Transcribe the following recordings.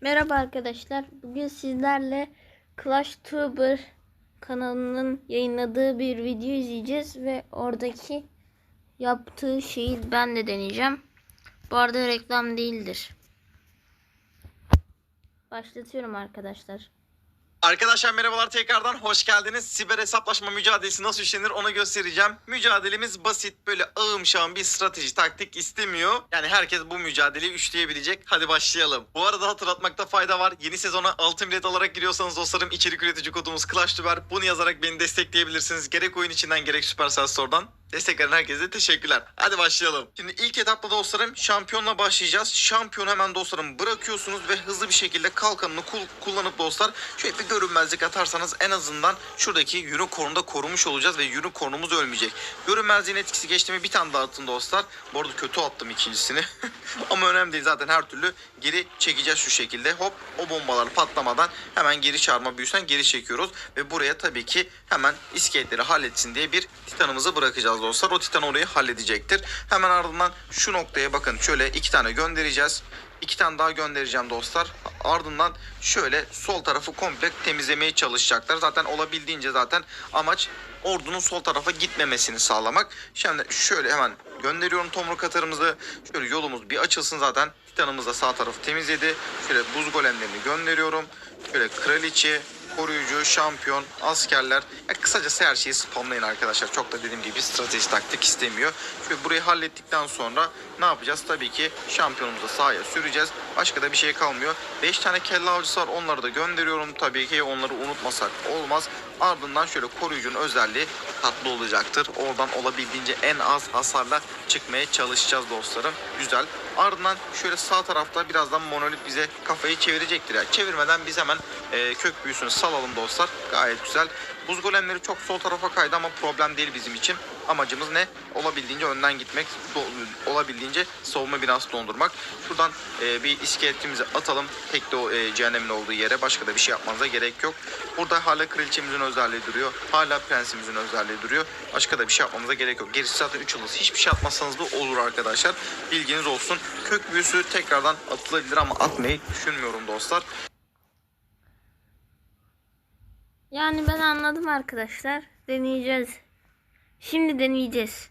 Merhaba arkadaşlar. Bugün sizlerle Clash Tuber kanalının yayınladığı bir video izleyeceğiz ve oradaki yaptığı şeyi ben de deneyeceğim. Bu arada reklam değildir. Başlatıyorum arkadaşlar. Arkadaşlar merhabalar tekrardan hoş geldiniz. Siber hesaplaşma mücadelesi nasıl işlenir onu göstereceğim. Mücadelemiz basit böyle ağım şağım bir strateji taktik istemiyor. Yani herkes bu mücadeleyi üçleyebilecek. Hadi başlayalım. Bu arada hatırlatmakta fayda var. Yeni sezona altın bilet alarak giriyorsanız dostlarım içerik üretici kodumuz ClashTuber. Bunu yazarak beni destekleyebilirsiniz. Gerek oyun içinden gerek Supercell Store'dan. Destek veren herkese teşekkürler. Hadi başlayalım. Şimdi ilk etapta dostlarım şampiyonla başlayacağız. Şampiyon hemen dostlarım bırakıyorsunuz ve hızlı bir şekilde kalkanını kul- kullanıp dostlar şöyle bir görünmezlik atarsanız en azından şuradaki unicorn'u da korumuş olacağız ve unicorn'umuz ölmeyecek. Görünmezliğin etkisi geçti mi bir tane daha atın dostlar. Bu arada kötü attım ikincisini. Ama önemli değil zaten her türlü geri çekeceğiz şu şekilde. Hop o bombalar patlamadan hemen geri çağırma büyüsen geri çekiyoruz. Ve buraya tabii ki hemen iskeletleri halletsin diye bir titanımızı bırakacağız dostlar. O titan orayı halledecektir. Hemen ardından şu noktaya bakın şöyle iki tane göndereceğiz. İki tane daha göndereceğim dostlar. Ardından şöyle sol tarafı komple temizlemeye çalışacaklar. Zaten olabildiğince zaten amaç ordunun sol tarafa gitmemesini sağlamak. Şimdi şöyle hemen gönderiyorum tomruk atarımızı. Şöyle yolumuz bir açılsın zaten. Titanımız da sağ tarafı temizledi. Şöyle buz golemlerini gönderiyorum. Şöyle kraliçe, koruyucu, şampiyon, askerler. Ya kısacası her şeyi spamlayın arkadaşlar. Çok da dediğim gibi strateji taktik istemiyor. Şöyle burayı hallettikten sonra ne yapacağız? Tabii ki şampiyonumuzu sahaya süreceğiz. Başka da bir şey kalmıyor. 5 tane kelle avcısı var. Onları da gönderiyorum. Tabii ki onları unutmasak olmaz. Ardından şöyle koruyucunun özelliği tatlı olacaktır. Oradan olabildiğince en az hasarla çıkmaya çalışacağız dostlarım. Güzel. Ardından şöyle sağ tarafta birazdan monolit bize kafayı çevirecektir. Yani çevirmeden biz hemen e, kök büyüsünü salalım dostlar. Gayet güzel. Buz golemleri çok sol tarafa kaydı ama problem değil bizim için. Amacımız ne? Olabildiğince önden gitmek, olabildiğince savunma binası dondurmak. Şuradan e, bir iskeletimizi atalım. Tek de o e, cehennemin olduğu yere. Başka da bir şey yapmanıza gerek yok. Burada hala kraliçemizin özelliği duruyor. Hala prensimizin özelliği duruyor. Başka da bir şey yapmamıza gerek yok. Gerisi zaten 3 yıldız. Hiçbir şey atmazsanız da olur arkadaşlar. Bilginiz olsun. Kök büyüsü tekrardan atılabilir ama atmayı düşünmüyorum dostlar. Yani ben anladım arkadaşlar. Deneyeceğiz. Şimdi deneyeceğiz.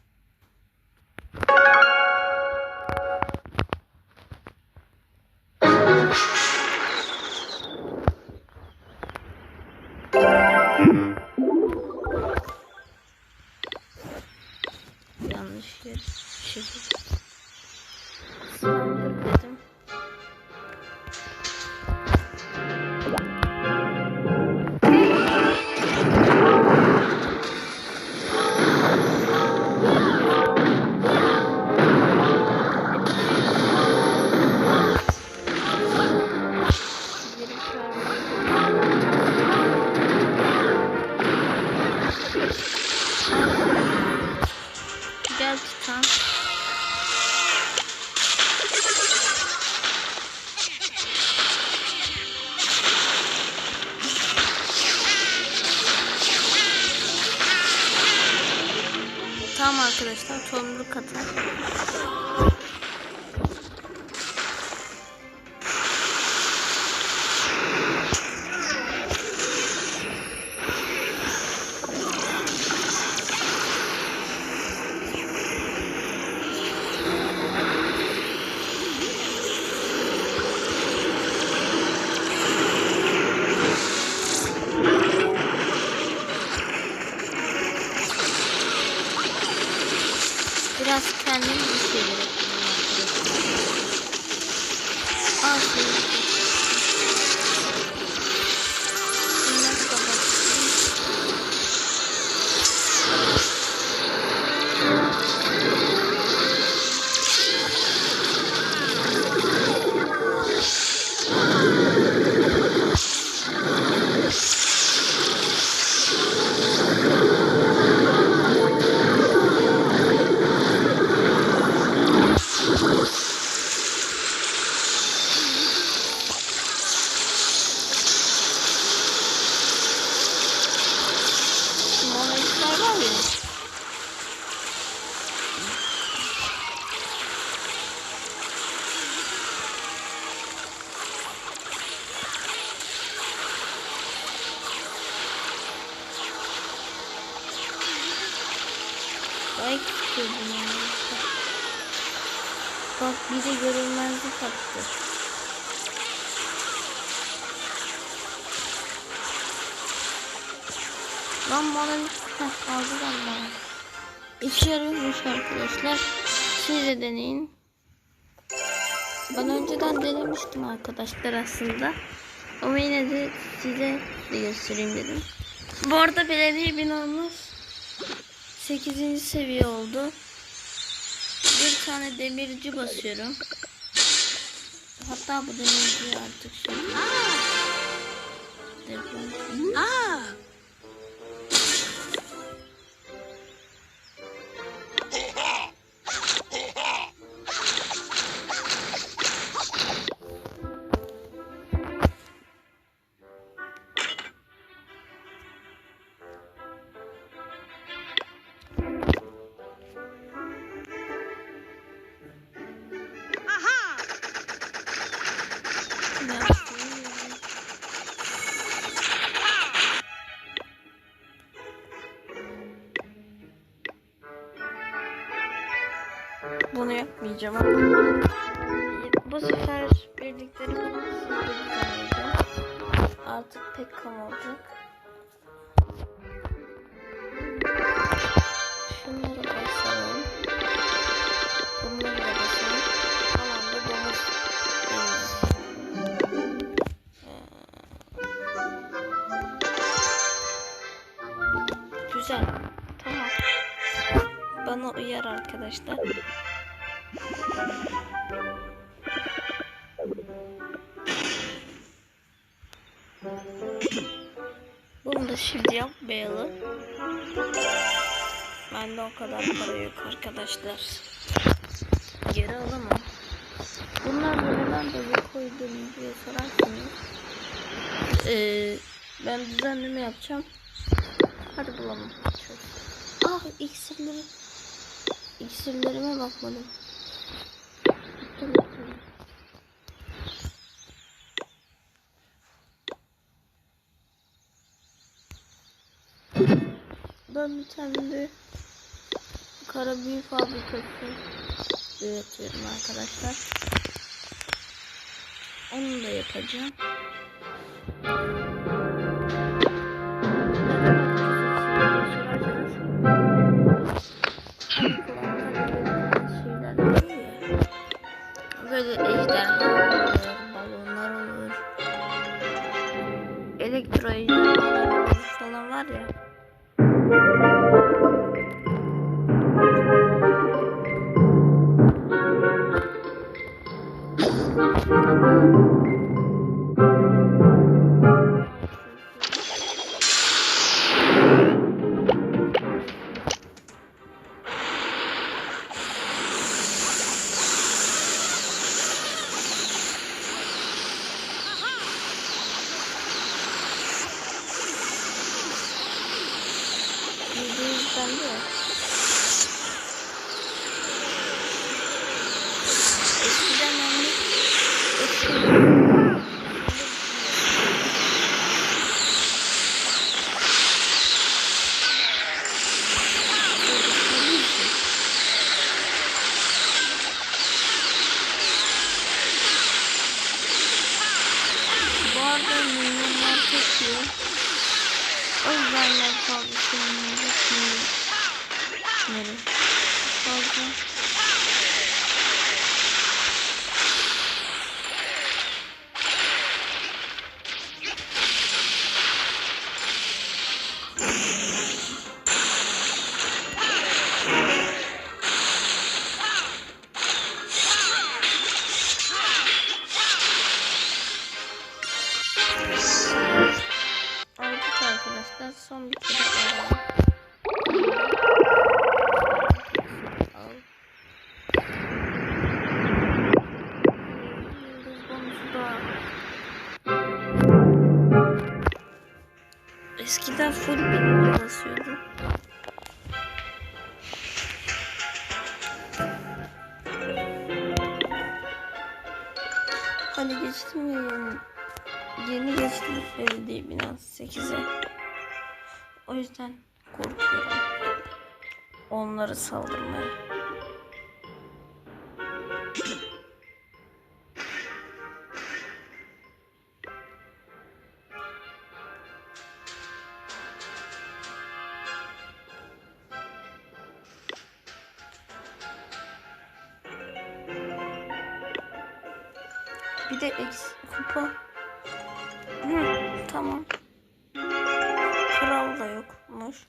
Arkadaşlar tomruk atar. Lan bana Heh, aldı lan bana. İşe yarıyormuş arkadaşlar. Siz de deneyin. Ben önceden denemiştim arkadaşlar aslında. Ama yine de size de göstereyim dedim. Bu arada belediye binamız 8. seviye oldu. Bir tane demirci basıyorum. Hatta bu demirci artık şey. Deprem. Bunu yapmayacağım ama bu sefer düzenleyeceğim. Artık pek kam Bunu da şimdi yapmayalım. Bende o kadar para yok arkadaşlar. Geri alamam. Bunlar da neden böyle koydum diye sorarsınız. Ee, ben düzenleme yapacağım. Hadi bulalım. Çok. Ah iksirleri. İksirlerime bakmadım. Ben bir tane de kara büyü fabrikası üretiyorum arkadaşlar. Onu da yapacağım. Eskiden full birinci basıyordum. Hani geçtim yeni, yeni geçtim belediye binası 8'e. O yüzden korkuyorum. onları saldırmaya. Tamam. Kral da yokmuş.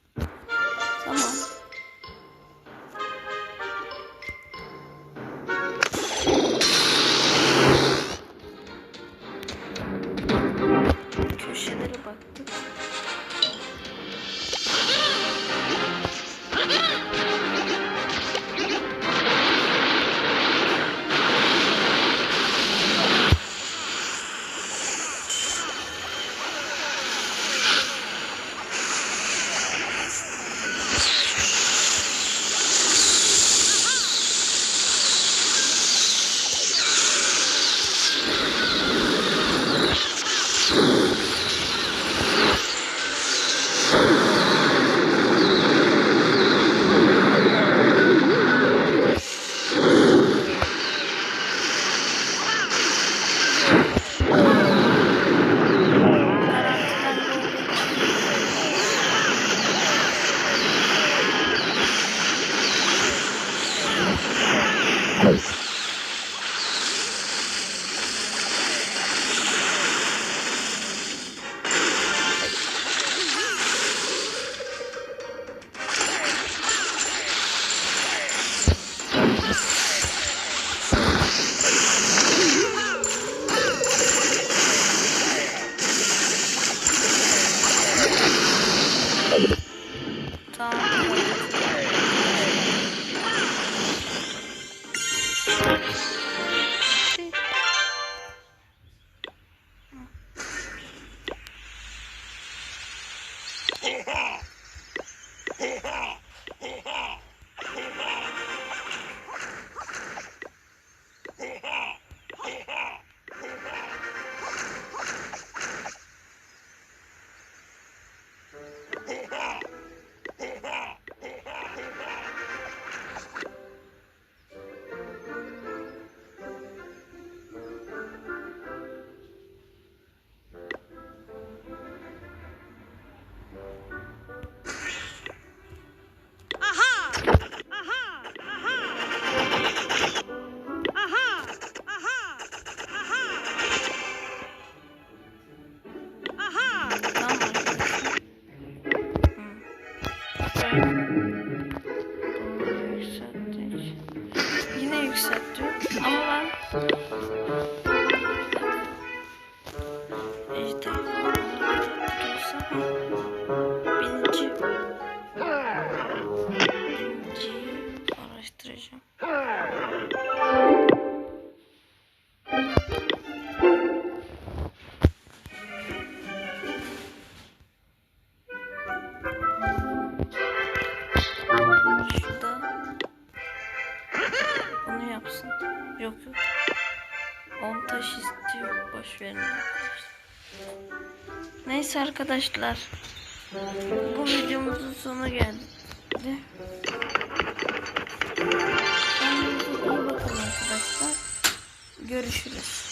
Yok yok. 10 taş istiyor. Boş verin. Neyse arkadaşlar. Bu videomuzun sonu geldi. Kendinize iyi bakın arkadaşlar. Görüşürüz.